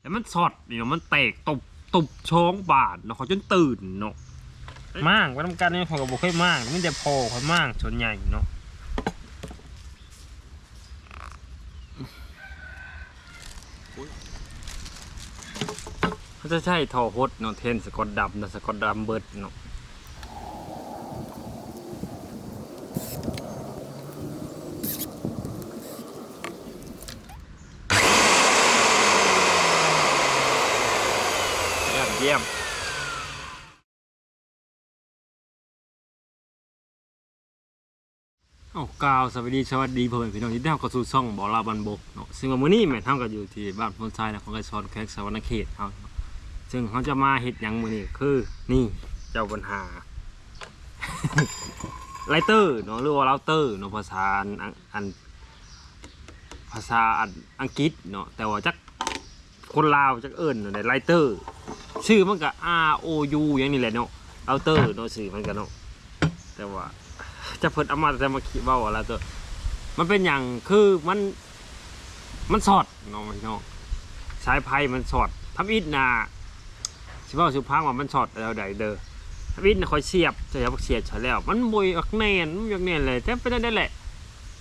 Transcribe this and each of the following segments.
แต่มันสดนี่เนาะมันแตกตบตบช้องบาดเนาะเขาจนตื่นเนาะมากว่าทำการนี่เขาก็บอกค่อยมากไมแต่จะพอค่อยมากส่วนใหญ่เนาะเขาจะใช้ทอฮดเนาะเทนสกอตดำนะสกอตดำเบิร์ดเนาะ เยี่ยมเอากาวสวัสดีสวัสดีเพื่อนพี่น้องที่ได้เข้าสู่ช่องบอลาบันบกเนาะซึ่งว่ามื้อนี้แม่นเฮาก็อยู่ที่บ้านพนทรายนะของไกซอนแขกสวรรณเขตเฮาเนาะซึ่งเขาจะมาเฮ็ดหยังมือนี้คือนี่เจ้าปัญหาไลเตอร์เนาะหรือว่าเราเตอร์เนาะภาษาอันอันภาษาอังกฤษเนาะแต่ว่าจัก คนลาวจักเอิ้นในไลเตอร์ชื่อมันก็ R O U อย่างนี้แหละเนาะเราเตอร์เนาะชื่อมันก็เนาะแต่ว่าจะเพิ่นเอามาแต่มาคิดเว้าอะไรตัวมันเป็นอย่างคือมันมันสอดเนาะพี่น้องสายไพ่มันสอดทำอิดนาสิเว้าสุพังว่ามันสอดแล้วใดเด้อทำอิดน่ะคอยเสียบจะยับเสียบใช่แล้ว มันบอยอักแน่นมันอยากแน่นเลยแต่เป็นได้แหละ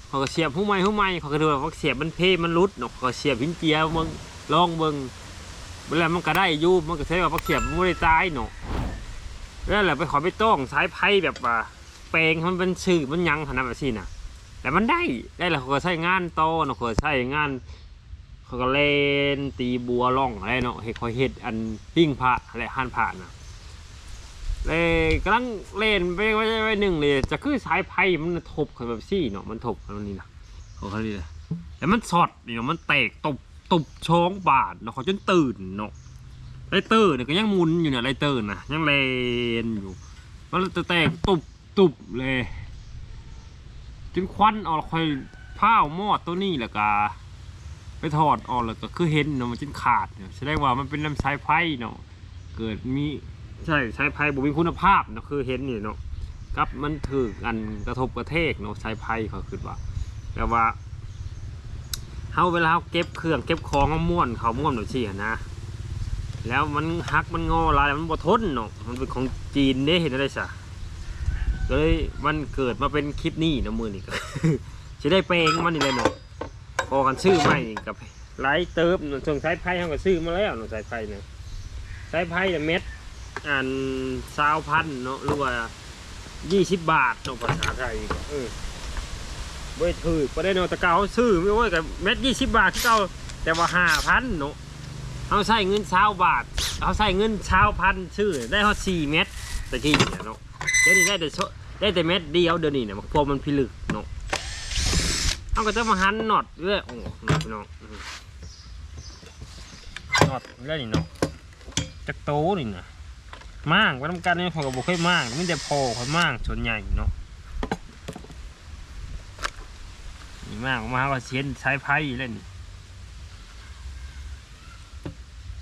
เขาก็เสียบหูไม้หูไม้เขาก็ดูว่าเสียบมันเพมันรุดเนาะเขาก็เสียบพินเจียเบิ่ง ลองเบิ่งเวลามันก็ได้ยูมันก็ใช้ว่าพักเสียบมันไม่ได้ตายเนาะแล้วแหละไปขอไปต้องสายไพ่แบบว่าแปลงมันเป็นชื่อมันยังขนาดแบบนี้นะแต่มันได้ได้แหละเขาใช้งานโตเนาะเขาใช้งานเขาก็เล่นตีบัวล่องอะไรเนาะเฮ็ดคอยเฮ็ดอันปิ้งพระอะไรหันผ่านนะเลยกำลังเล่นไปไว้ไว้หนึ่งเลยจะคือสายไพ่มันทบกันแบบซี่เนาะมันทบกันแบบนี้นะเขาเขาดีเลยแต่มันสอดนี่เนาะมันแตกตบ ตบช้องบาดเนาะเขาจนตื่นเนาะไรเตอร์เนี่ยก็ยังมุนอยู่เนี่ยไรเตอร์นะยังเลนอยู่ มันจะแตกตุบตุบเลยจนควันออกคอยผ้าวมอดตัวนี้แหละกาไปถอดออกแล้วก็คือเห็นเนาะมันจนขาดเนี่ยแสดงว่ามันเป็นน้ำสายไพ่เนาะเกิดมีใช่สายไพ่บุมีคุณภาพเนาะคือเห็นนี่เนาะกับมันถือกันกระทบกระเทกเนาะสายไพ่เขาคือว่าแต่ว่า เฮาเวลาเฮาเก็บเครื่องเก็บของเขาม้วนเขาม้วนแบบนี้นะ แล้วมันหักมันงอลายมันบ่ทนเนาะมันเป็นของจีนเด้เห็นอะไรซะก็เลยมันเกิดมาเป็นคลิปนี้นะมือนี่ก็จะได้เปลงมันนี่เลยเนาะพอกันซื้อใหม่กับไลท์เติบส่งสายไพ่เขาก็ซื้อมาแล้วเนาะสายไพ่เนี่ยสายไพ่เนี่ยเม็ดอ่านซาวพันเนาะหรือว่ายี่สิบบาทเนาะภาษาไทยก็เออ เว้ยถือประเด็นเอาแตะเกาซื้อไม่ว่ากับเม็ดยี่สิบบาทเก่าแต่ว่าห้าพันเนาะเอาใส่เงินเช้าบาทเอาใส่เงินเช้าพันซื้อได้เขาสี่เม็ดตะกี้เนี่ยเนาะเดี๋ยวนี้ได้แต่ได้แต่เม็ดเดียวเดี๋ยวนี้เนี่ยพอมันพิลึกเนาะเอาก็จะมาหันน็อตเรื่อยโอ้นี่พี่น้องน็อตเรื่อยนี่เนาะจักโตนี่นะมากว่าทำการนี่ของกับบุค่อยมากไมแต่จะพอค่อยมากส่วนใหญ่เนาะ นี่ มากมาว่าเชียนใช้ไพ่เล่น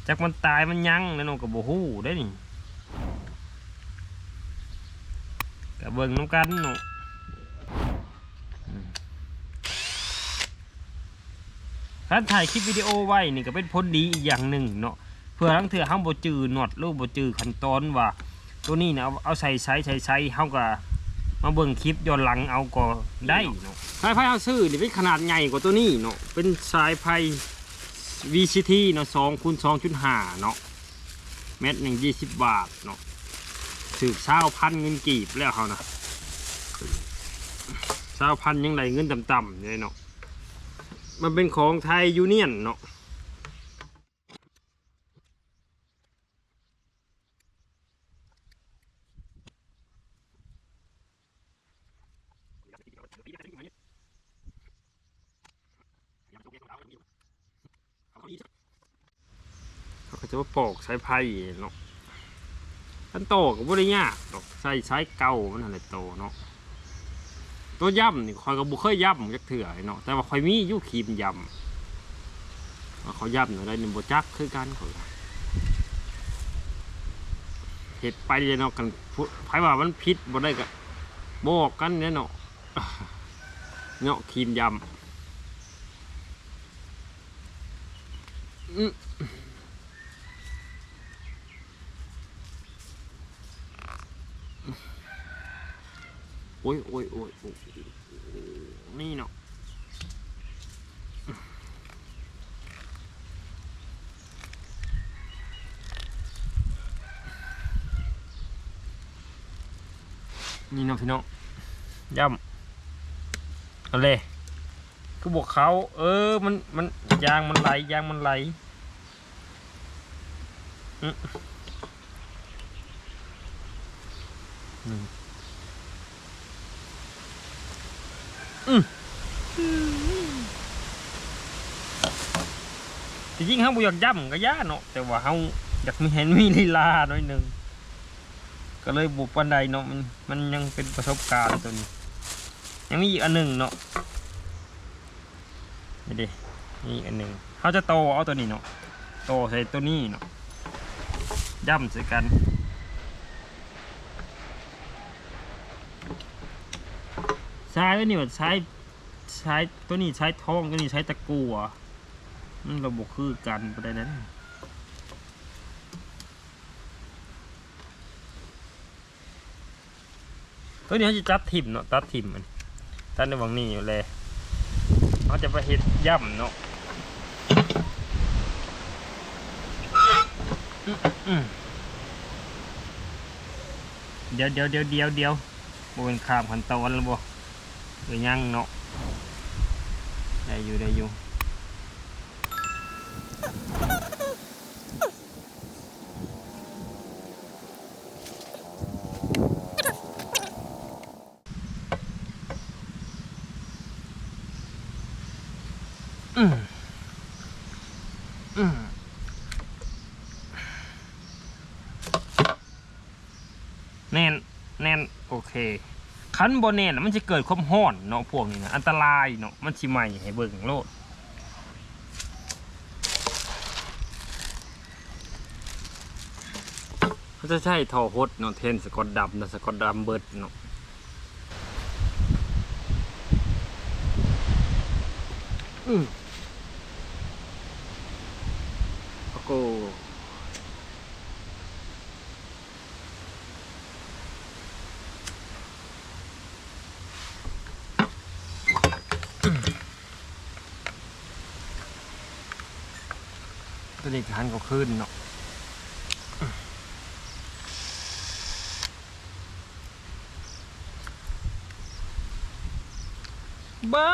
จักมันตายมันยั้งแล้วนกับโบฮู้ได้นี่กับเบิ่งน้ำกันนาะอืมกาถ่ายคลิปวิดีโอไว้นี่ก็เป็นผลดีอีกอย่างหนึ่งเนาะเพื่อทั้งเถื่อห้ามบ่จือหนวดหรือบ่จือขั้นตอนว่า ตัวนี้นะเอาเอาใส่ใช้ใช้ใช้เฮาก็ มาเบิ่งคลิปย้อนหลังเอาก็ได้เนาะสายไพ่เอาซื้อนี่เป็นขนาดใหญ่กว่าตัวนี้เนาะเป็นสายไพ่ VCT เนาะสองคูณสองจุดห้าเนาะเม็ดหนึ่งยี่สิบบาทเนาะถือเช้าพันเงินกีบแล้วเขานะเช้าพันยังไรเงินต่ำๆเลยเนาะมันเป็นของไทยยูเนียนเนาะ เขาก็ จะมาปอกสายไผ่เนาะอันโตก็บ่ได้ยากดอกใส่สายเก่ามันอะไรโตเนาะตัวย่ำนี่คอยก็บ่เคยย่ำจักเถื่อเนาะแต่ว่าคอยมีอยู่ครีมย่ำว่าเขาย่ำอะไรนี่งโบจักคือกันเขาเฮ็ดไปเลยเนาะกันผู้ไผว่ามันผิดบ่ได้ก็บอกกันเนี่ยเนาะเนาะครีมย่ำอืม อ้ย โอ้ยโอ้ยโอ้ยนี่เนาะนี่เนาะพี่น้องย่ำเอาเลยก็บอกเขา เออ มัน มัน ยางมันไหล ยางมันไหลอืมหนึ่ง จริงๆเขาบ่อยากย่ำก็ย่าเนาะแต่ว่าเขาอยากมีเห็นมีลีลาหน่อยหนึ่งก็เลยบุปปันใดเนาะมันมันยังเป็นประสบการณ์ตัวนี้ ยังมีอีกอันหนึ่งเนาะนี่ดินี่อันหนึ่งเขาจะโตเอาตัวนี้เนาะโตใส่ตัวนี้เนาะย่ำใส่กัน ใช้ตัวนี้ว่าใช้ใช้ตัวนี้ใช้ท้องตัวนี้ใช้ตะกัวมันระบบคือกันประเด็นนั้นตัวนี้เขาจะจัดถิ่มเนาะตัดถิ่มมันตัดในวังนี้อยู่เลยเขาจะไปเฮ็ดย่ำเนาะเดี๋ยวเดี๋ยวเดี๋ยวเดี๋ยวเดี๋ยวบนข้ามขั้นตอนแล้วบ่ หรือยังเนาะได้อยู่ได้อยู่อืมอืมแน่น แน่น โอเค คันบนแน่นน่ะมันจะเกิดความห้อนเนาะพวกนี้นะอันตรายเนาะมันชิใหม่ให้เบิ่งโลดเขาจะใช้ทอฮดเนาะเทนสกอตดำนะสกอตดำเบิดเนาะอืมโอ้ นี้หันก็ขึ้นเนาะบ้า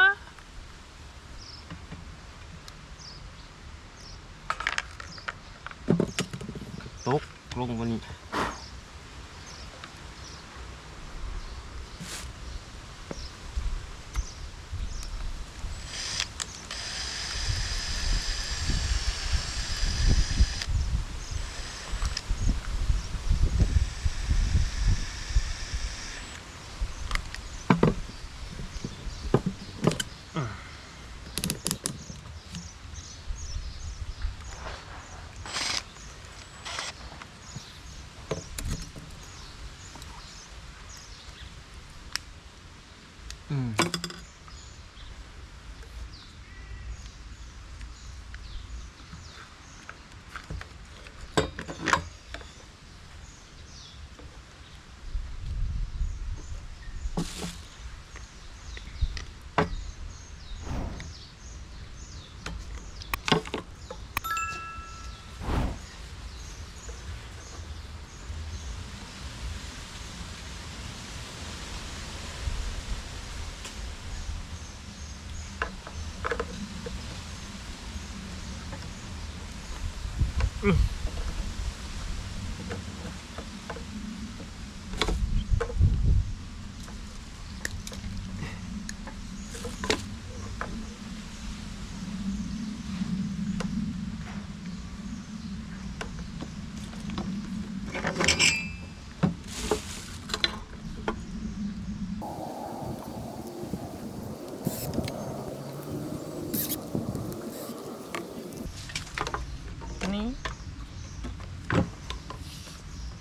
ตกลงวันนี้ อื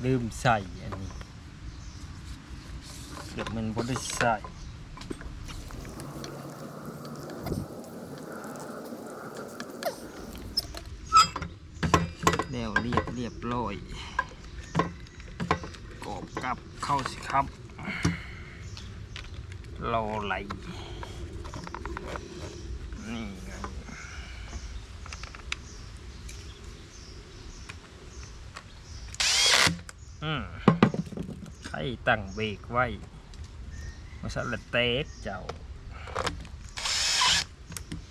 ลืมใส่อันนี้เดี๋ยวมันบ่ได้ใส่แล้วเรียบเรียบร้อยกอบกลับเข้าสิครับโลไหลนี่ ไงอืมใครตั้งเบรกไว้มาสลัดเตกเจ้า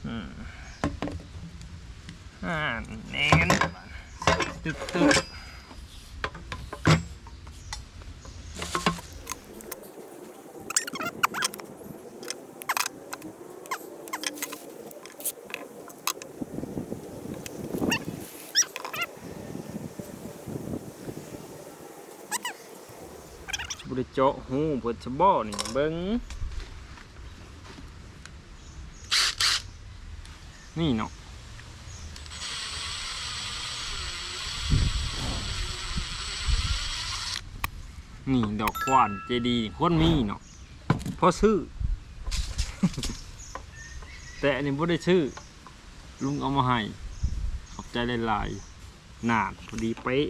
อืมอ่าแน่นตึ๊ดตึ๊ดบ เจาะหูเปิดชะบ่อนี่เบิ้งนี่เนาะนี่ดอกควานเจดีย์คนมีเนาะเพราะซื้อ แต่อันนี้บ่ได้ชื่อลุงเอามาให้ขอบใจหลายๆหนาดพอดีเป๊ะ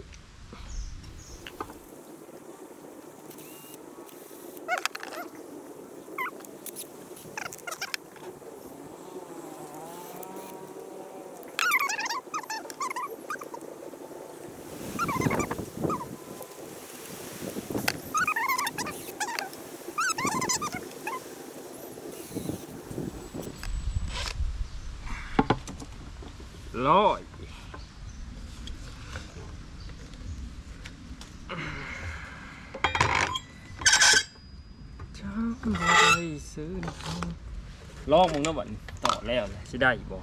ร้อยจ้าบ่ได้ซื้อนะครับลองมึงนะบัดนี้ต่อแล้วเลยสิได้อีกบ่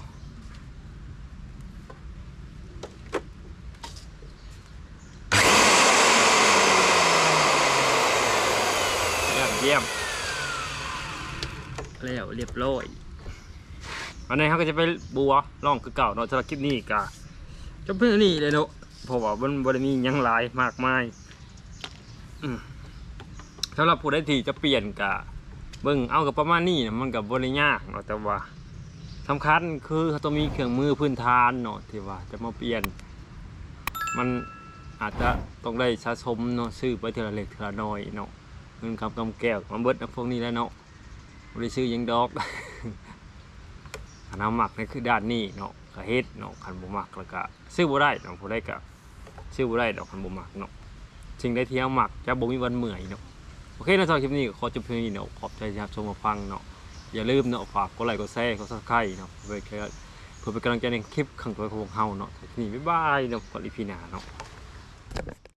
เยี่ยมแล้วเรียบร้อย วันนี้เขาก็จะไปบัวล่องคือเก่าเนาะสำหรับคลิปนี้กะจะเพื่อนนี่เลยเนาะเพราะว่ามันบริมียังหลายมากมายสำหรับผู้ใดที่จะเปลี่ยนกะเบิ่งเอากับประมาณนี้นะมันกับบริยากเนาะแต่ว่าสำคัญคือเขาต้องมีเครื่องมือพื้นฐานเนาะที่ว่าจะมาเปลี่ยน มันอาจจะต้องได้สะสมเนาะซื้อไปเทอละเล็กเทอละน้อยเนาะเงินคำกำแก้วมาเบิดนะพวกนี้แล้วเนาะบริซื้อยังดอก อันน้ำหมักนี่คือด้านนี้เนาะกระเฮ็ดเนาะคันบ่มักแล้วก็ซื้อบ่ได้เนาะบ่ได้ก็ซื้อบ่ได้ดอกคันบ่มักเนาะสิ่งใดที่เอาหมักจะบ่มีวันเมื่อยเนาะโอเคนะสำหรับคลิปนี้ขอจบเพียงนี้เนาะขอบใจที่รับชมมาฟังเนาะอย่าลืมเนาะฝากกดไลค์กดแชร์กด Subscribe เนาะเพื่อเพื่อเป็นกำลังใจในคลิปข้งตัวของเฮาเนาะทีนี้บ๊ายบายเนาะกดอีพีหน้าเนาะ